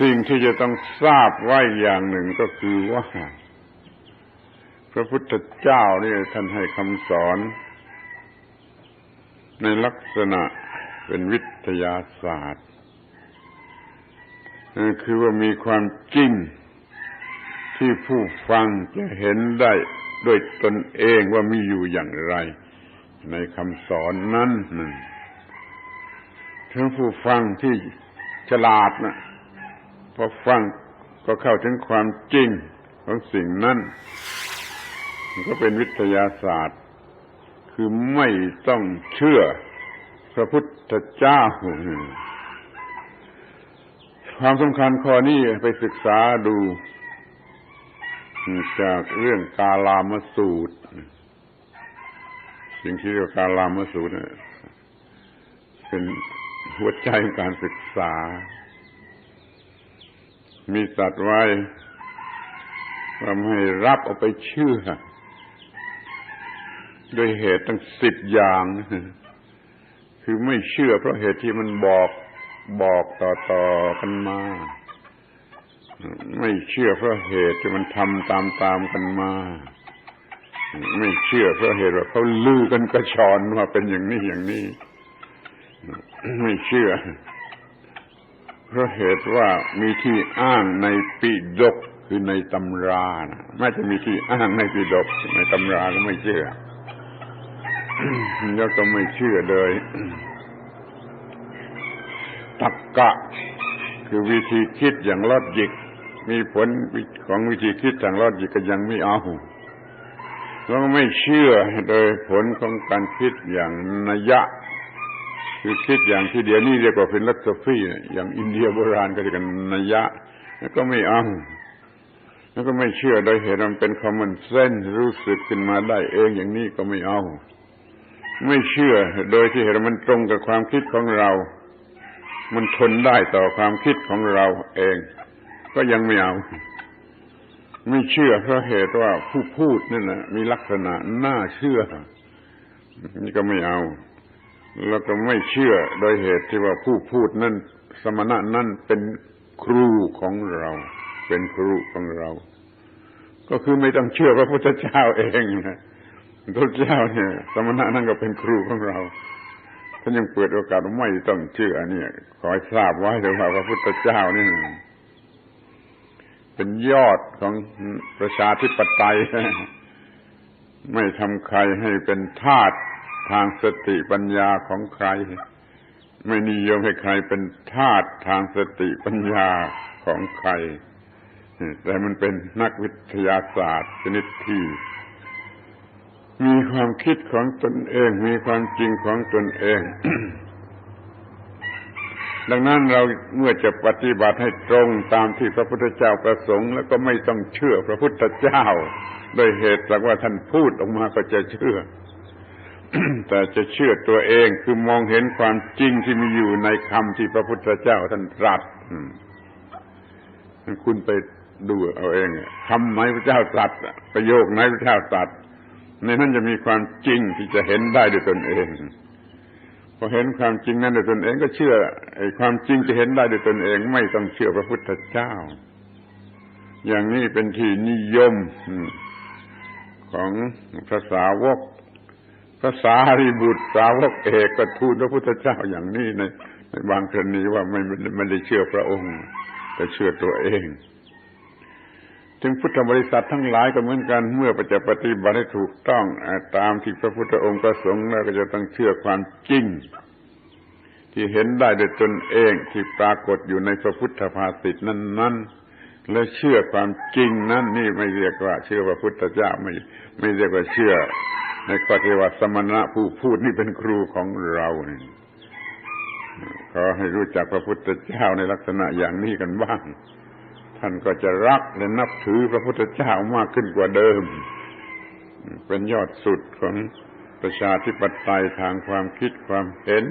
สิ่งที่จะต้องทราบไว้อย่างหนึ่งก็คือว่า พระพุทธเจ้านี่ท่านให้คำสอน ในลักษณะเป็นวิทยาศาสตร์ คือว่ามีความจริงที่ผู้ฟังจะเห็นได้ด้วยตนเองว่ามีอยู่อย่างไร ในคำสอนนั้นถึงผู้ฟังที่ฉลาดนะ พอฟังก็เข้าถึงความจริงของสิ่งนั้นมันก็เป็นวิทยาศาสตร์ คือไม่ต้องเชื่อพระพุทธเจ้า ความสำคัญข้อนี้ไปศึกษาดู จากเรื่องกาลามสูตร สิ่งที่เรียกกาลามสูตรเป็นหัวใจของการศึกษา มีสัตว์ไว้ว่าไม่รับเอาไปเชื่อด้วยเหตุตั้งสิบอย่าง คือไม่เชื่อเพราะเหตุที่มันบอกบอกต่อๆกันมา ไม่เชื่อเพราะเหตุที่มันทำตามๆกันมา ไม่เชื่อเพราะเหตุว่าเขาลือกันกระชอนว่าเป็นอย่างนี้อย่างนี้ ไม่เชื่อ เพราะเหตุว่ามีที่อ้างในปิดกคือในตำรานะไม่จะมีที่อ้างในปิดกในตำราก็ไม่เชื่อแล้วก็ไม่เชื่อเลยตักกะ คือวิธีคิดอย่างลอดจิก มีผลของวิธีคิดทางลอดจิกก็ยังไม่เอาแล้วก็ไม่เชื่อโดยผลของการคิดอย่างนัยยะ คือคิดอย่างที่เดียวนี้เรียกว่าเป็นลัทฟีอย่างอินเดียโบราณก็เรียกกันนัยยะ แล้วก็ไม่เอาแล้วก็ไม่เชื่อโดยเหตุมันเป็นคอมมอนเซนรู้สึกขึ้นมาได้เองอย่างนี้ก็ไม่เอา ไม่เชื่อโดยที่เหตุมันตรงกับความคิดของเรา มันทนได้ต่อความคิดของเราเอง ก็ยังไม่เอา ไม่เชื่อเพราะเหตุว่าผู้พูดนั่นนะมีลักษณะน่าเชื่อ นี่ก็ไม่เอา แล้วก็ไม่เชื่อโดยเหตุที่ว่าผู้พูดนั่นสมณะนั่นเป็นครูของเรา เป็นครูของเรา ก็คือไม่ต้องเชื่อพระพุทธเจ้าเองนะพระพุทธเจ้าเนี่ย สมณะนั่นก็เป็นครูของเราท่านยังเปิดโอกาสไม่ต้องเชื่อเนี่ยขอให้ทราบไว้เลยว่าพระพุทธเจ้านี่เป็นยอดของประชาธิปไตย ไม่ทำใครให้เป็นทาส ทางสติปัญญาของใคร ไม่นิยมให้ใครเป็นทาสทางสติปัญญาของใคร แต่มันเป็นนักวิทยาศาสตร์ชนิดที่มีความคิดของตนเอง มีความจริงของตนเอง ดังนั้นเราเมื่อจะปฏิบัติให้ตรงตามที่พระพุทธเจ้าประสงค์ แล้วก็ไม่ต้องเชื่อพระพุทธเจ้า โดยเหตุจากว่าท่านพูดออกมาก็จะเชื่อ แต่จะเชื่อตัวเองคือมองเห็นความจริงที่มีอยู่ในคำที่พระพุทธเจ้าท่านตรัสคุณไปดูเอาเองคำไหนพระเจ้าตรัสประโยคไหนพระเจ้าตรัสในนั้นจะมีความจริงที่จะเห็นได้ด้วยตนเองพอเห็นความจริงนั้นด้วยตนเองก็เชื่อไอ้ความจริงจะเห็นได้ด้วยตนเอง ไม่ต้องเชื่อพระพุทธเจ้า อย่างนี้เป็นที่นิยมของภาษาวก ภาษาริบุตรสาวกเอกก็ทูลพระพุทธเจ้าอย่างนี้ในในบางกรณีว่าไม่ไม่ได้เชื่อพระองค์ แต่เชื่อตัวเอง ถึงพุทธบริษัททั้งหลายก็เหมือนกันเมื่อปจะปฏิบัติให้ถูกต้องตามที่พระพุทธองค์ประสงค์แล้วก็จะต้องเชื่อความจริง ที่เห็นได้โดยตนเองที่ปรากฏอยู่ในพระพุทธภาษิตนั้น ๆและเชื่อความจริงนั้นนี่ไม่เรียกว่า เชื่อพระพุทธเจ้าไม่ไม่เรียกว่าเชื่อ ในข้อที่ว่าสมณะผู้พูดนี่เป็นครูของเราขอให้รู้จักพระพุทธเจ้าในลักษณะอย่างนี้กันบ้าง ท่านก็จะรักและนับถือพระพุทธเจ้ามากขึ้นกว่าเดิม เป็นยอดสุดของประชาธิปไตยทางความคิดความเห็น